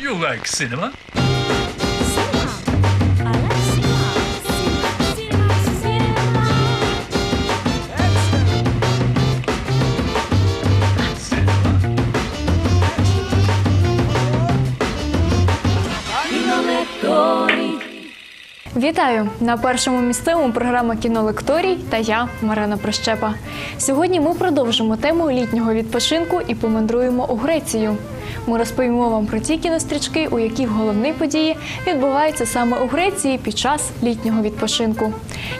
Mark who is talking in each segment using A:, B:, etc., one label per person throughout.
A: You like cinema?
B: Вітаю на першому місцевому програма кінолекторій та я Марина Прощепа. Сьогодні ми продовжимо тему літнього відпочинку і помандруємо у Грецію. Ми розповімо вам про ті кінострічки, у яких головні події відбуваються саме у Греції під час літнього відпочинку.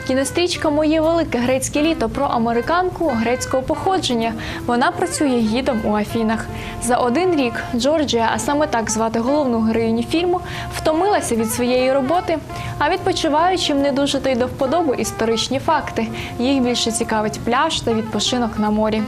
B: Кінострічка Моє велике грецьке літо про американку грецького походження. Вона працює гідом у Афінах. За один рік Джорджія, а саме так звати головну героїню фільму, втомилася від своєї роботи. А відпочиваючим не дуже та й до вподоби історичні факти. Їх більше цікавить пляж та відпочинок на морі.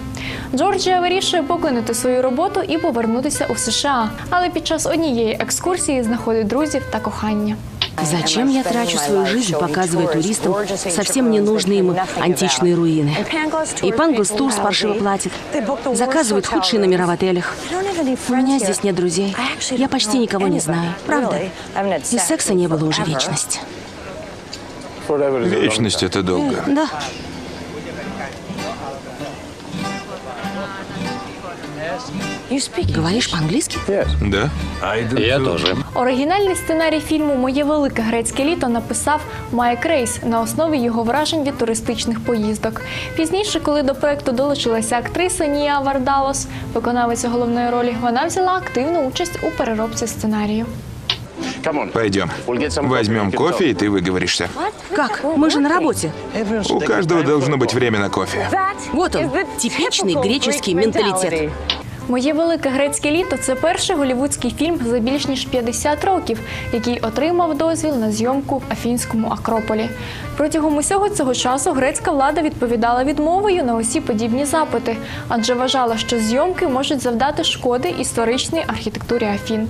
B: Джорджія вирішує покинути свою роботу і повернутися у США, але під час однієї екскурсії знаходить друзів та кохання.
C: Зачем я трачу свою жизнь, показывая туристам совсем ненужные им античные руины? И Панглс Турс паршиво платит. Заказывает худшие номера в отелях. У меня здесь нет друзей. Я почти никого не знаю. Правда? И секса не было уже вечность.
D: Вечность это долго.
C: Да. Говоришь по-английски?
D: Да?
E: Я тоже.
B: Оригінальний сценарій фільму Моє велике грецьке літо написав Майк Рейс на основі його вражень від туристичних поїздок. Пізніше, коли до проекту долучилася актриса Ніа Вардалос, виконавиця головної ролі, вона взяла активну участь у переробці сценарію.
D: Пойдем. Возьмем кофе, и ты выговоришься.
C: Как? Мы же на работе.
D: У каждого должно быть время на кофе.
C: Вот он, типичный греческий менталитет.
B: Моє велике грецьке літо це перший голівудський фільм за більш ніж 50 років, який отримав дозвіл на зйомку в Афінському Акрополі. Протягом усього цього часу грецька влада відповідала відмовою на усі подібні запити, адже вважала, що зйомки можуть завдати шкоди історичній архітектурі Афін.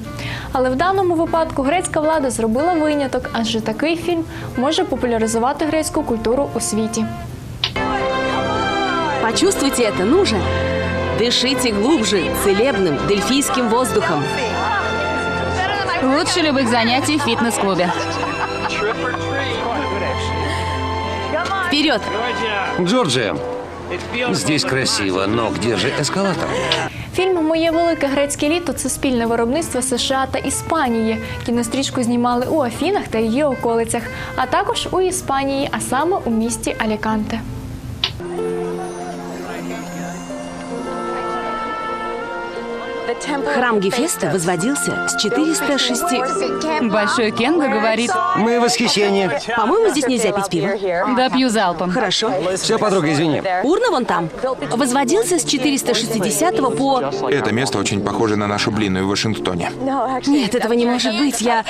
B: Але в даному випадку грецька влада зробила виняток, адже такий фільм може популяризувати грецьку культуру у світі.
C: Почувствуйте это, ну же. Дышите глубже, целебным, дельфийским воздухом.
F: Лучше любых занятий в фитнес-клубе.
C: Вперед!
E: Джорджия. Здесь красиво, но где же эскалатор?
B: Фільм Моє велике грецьке літо це спільне виробництво США та Іспанії. Кінострічку знімали у Афінах та її околицях, а також у Іспанії, а саме у місті Аліканте.
C: Храм Гефеста возводился с 406...
F: Большой Кенга говорит,
E: Мы в восхищении.
C: По-моему, здесь нельзя пить пиво.
F: да пью залпом.
C: Хорошо.
E: Все, подруга, извини.
C: Урна вон там. Возводился с 460 по...
D: Это место очень похоже на нашу блинную в Вашингтоне.
C: Нет, этого не может быть. Я...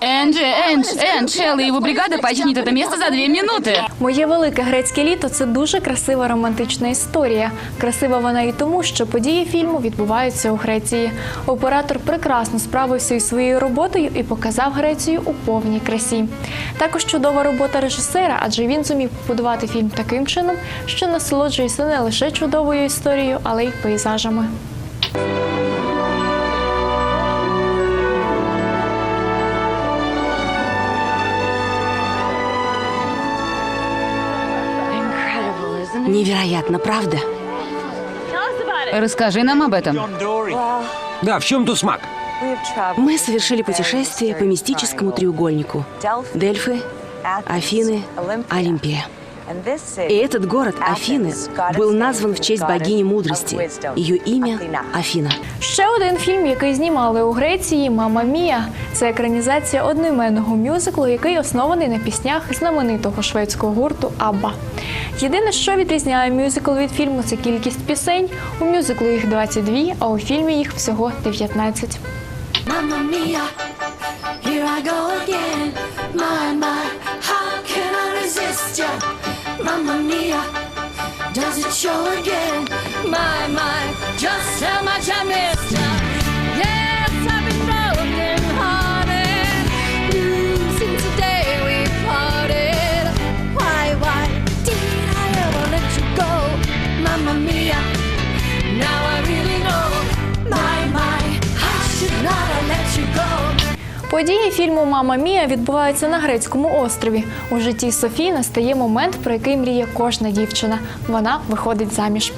F: Энджи, Эндж, Эндж, Шелл и его бригада починит это место за две минуты.
B: Моє велике грецьке літо це дуже красива романтична історія. Красива вона і тому, що події фільму відбуваються у Греції. Оператор прекрасно справився із своєю роботою і показав Грецію у повній красі. Також чудова робота режисера, адже він зумів побудувати фільм таким чином, що насолоджується не лише чудовою історією, але й пейзажами.
C: Невероятно, правда?
F: Расскажи нам об этом.
E: Да, в чем тут смак?
C: Мы совершили путешествие по мистическому треугольнику. Дельфы, Афины, Олимпия. И этот город, Афины, был назван в честь богини мудрости. Ее имя – Афина.
B: Ще один фільм, який знімали у Греції Мама Мія. Це екранізація одноіменного мюзиклу, який оснований на піснях знаменитого шведського гурту Абба. Єдине, що відрізняє мюзикл від фільму, це кількість пісень. У мюзиклу їх 22, а у фільмі їх всього 19.
G: Mamma mia, here I go again. My, my, how can I resist ya? Mamma mia, does it show again? My, my, just how much I missed ya.
B: Події фільму Мама Мія відбуваються на грецькому острові. У житті Софії настає момент, про який мріє кожна дівчина. Вона виходить заміж.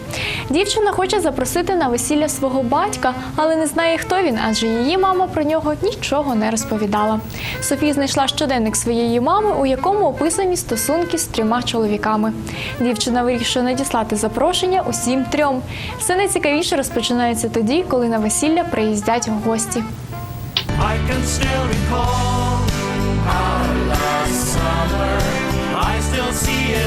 B: Дівчина хоче запросити на весілля свого батька, але не знає, хто він, адже її мама про нього нічого не розповідала. Софія знайшла щоденник своєї мами, у якому описані стосунки з трьома чоловіками. Дівчина вирішує надіслати запрошення усім трьом. Все найцікавіше розпочинається тоді, коли на весілля приїздять гості.
A: Can still recall our last summer. I still see it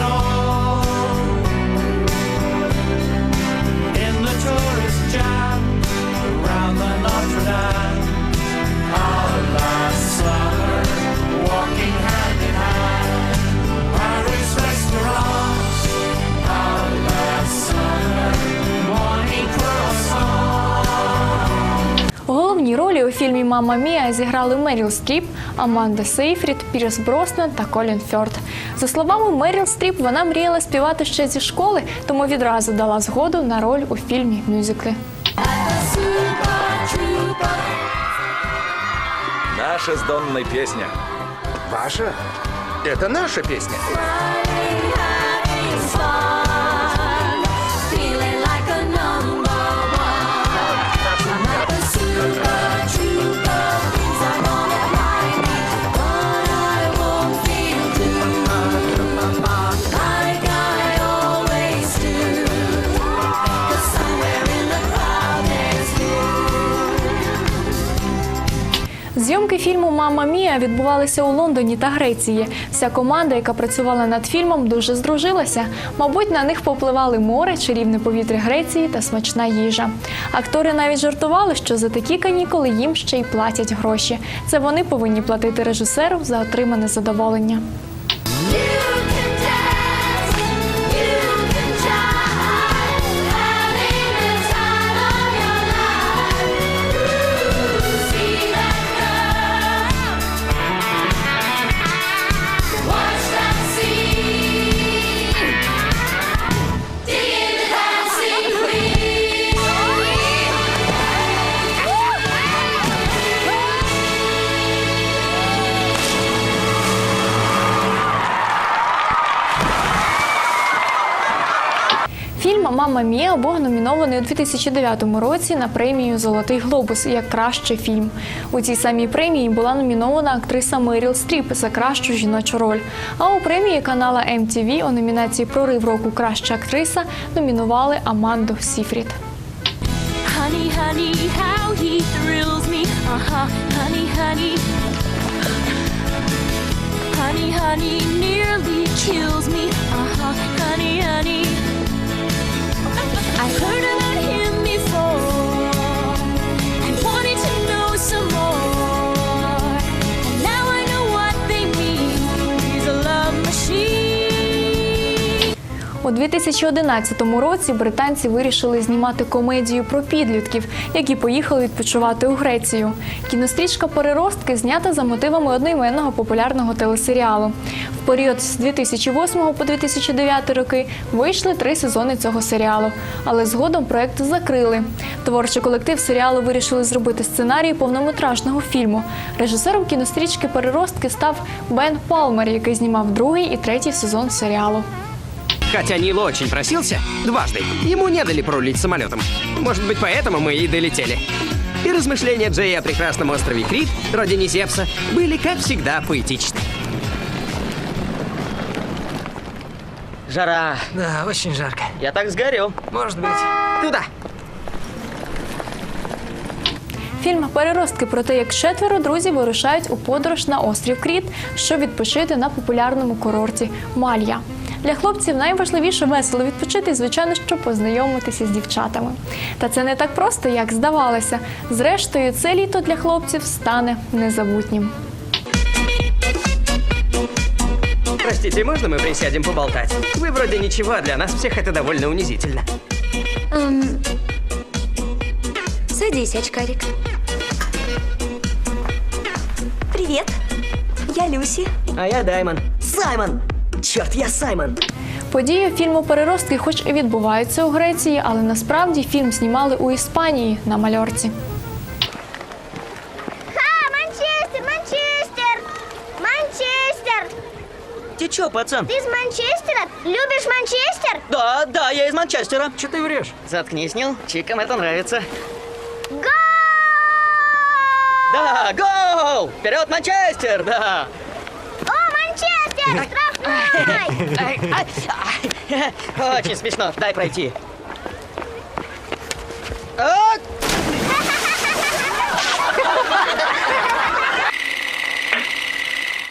B: Головні ролі у фільмі Мама Мія зіграли Меріл Стріп, Аманда Сейфрід, Пірс Броснан та Колін Фьорд. За словами Меріл Стріп, вона мріяла співати ще зі школи, тому відразу дала згоду на роль у фільмі мюзиклі.
H: Наша с Донной песня.
I: Ваша? Это наша песня.
B: Зйомки фільму Мама Мія відбувалися у Лондоні та Греції. Вся команда, яка працювала над фільмом, дуже здружилася. Мабуть, на них попливали море, чарівне повітря Греції та смачна їжа. Актори навіть жартували, що за такі канікули їм ще й платять гроші. Це вони повинні платити режисеру за отримане задоволення. Мама Мія був номінований у 2009 році на премію Золотий глобус як кращий фільм. У цій самій премії була номінована актриса Меріл Стріп за кращу жіночу роль. А у премії канала MTV у номінації Прорив року Краща актриса номінували Аманду Сіфрід.
G: Honey, honey, how he thrills me. Uh huh, honey, honey. Honey, honey, nearly kills me. Uh huh, honey, honey. I heard about
B: У 2011 році британці вирішили знімати комедію про підлітків, які поїхали відпочивати у Грецію. Кінострічка Переростки знята за мотивами одноіменного популярного телесеріалу. В період з 2008 по 2009 роки вийшли три сезони цього серіалу, але згодом проект закрили. Творчий колектив серіалу вирішили зробити сценарій повнометражного фільму. Режисером кінострічки Переростки став Бен Палмер, який знімав другий і третій сезон серіалу.
J: Хотя Нил очень просился, дважды, ему не дали пролить самолетом. Может быть, поэтому мы и долетели. И размышления Джея о прекрасном острове Крит, родине Зевса, были, как всегда, поэтичны. Жара.
I: Да, очень жарко.
J: Я так сгорел.
I: Может быть.
J: Туда.
B: Фільм Переростки про те, як четверо друзів вирушають у подорож на острів Кріт, щоб відпочити на популярному курорті Малья. Для хлопців найважливіше весело відпочити, і, звичайно, що познайомитися з дівчатами. Та це не так просто, як здавалося. Зрештою, це літо для хлопців стане незабутнім.
J: Простите, можно мы присядем поболтать? Вы вроде ничего, а для нас всех это довольно унизительно.
K: Садись, очкарик. Привет. Я Люси.
J: А я Даймон.
K: Саймон! Чорт, я Саймон.
B: Події фільму Переростки, хоч і відбуваються у Греції, але насправді фільм знімали у Іспанії на мальорці.
K: Ха, Манчестер, Манчестер! Манчестер!
L: Ты чё, пацан?
M: Ты из Манчестера? Любишь Манчестер?
L: Да, да, я из Манчестера.
I: Че ты врешь?
L: Заткнись, Нил. Чикам это нравится.
M: Гол!
L: Да, гол! Вперед, Манчестер, да!
M: О, Манчестер!
L: Здравствуй! Ай, ай. Очень смешно. Дай пройти. А!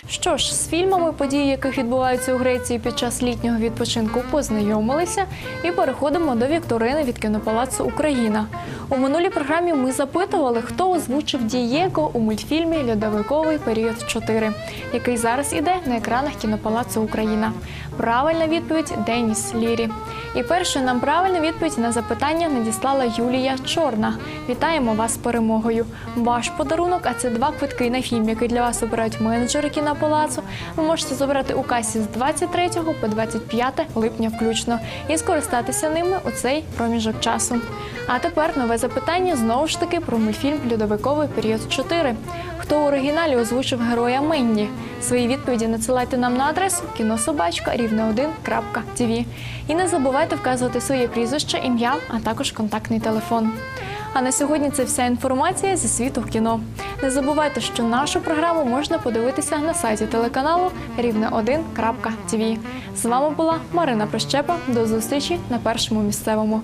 B: Що ж, з фільмами, події яких відбуваються у Греції під час літнього відпочинку, познайомилися і переходимо до вікторини від кінопалацу Україна. У минулій програмі ми запитували, хто озвучив Дієго у мультфільмі Льодовиковий період 4, який зараз іде на екранах кінопалацу Україна. Правильна відповідь Деніс Лірі. І першою нам правильну відповідь на запитання надіслала Юлія Чорна. Вітаємо вас з перемогою. Ваш подарунок, а це два квитки на фільм, який для вас обирають менеджери кінопалацу. Ви можете забрати у касі з 23 по 25 липня включно і скористатися ними у цей проміжок часу. А тепер нове запитання знову ж таки про мультфільм Льодовиковий період 4. Хто у оригіналі озвучив героя Менді? Свої відповіді надсилайте нам на адресу кінособачка рівне1.тв. І не забувайте вказувати своє прізвище, ім'я, а також контактний телефон. А на сьогодні це вся інформація зі світу кіно. Не забувайте, що нашу програму можна подивитися на сайті телеканалу рівне1.тв. З вами була Марина Прищепа. До зустрічі на першому місцевому.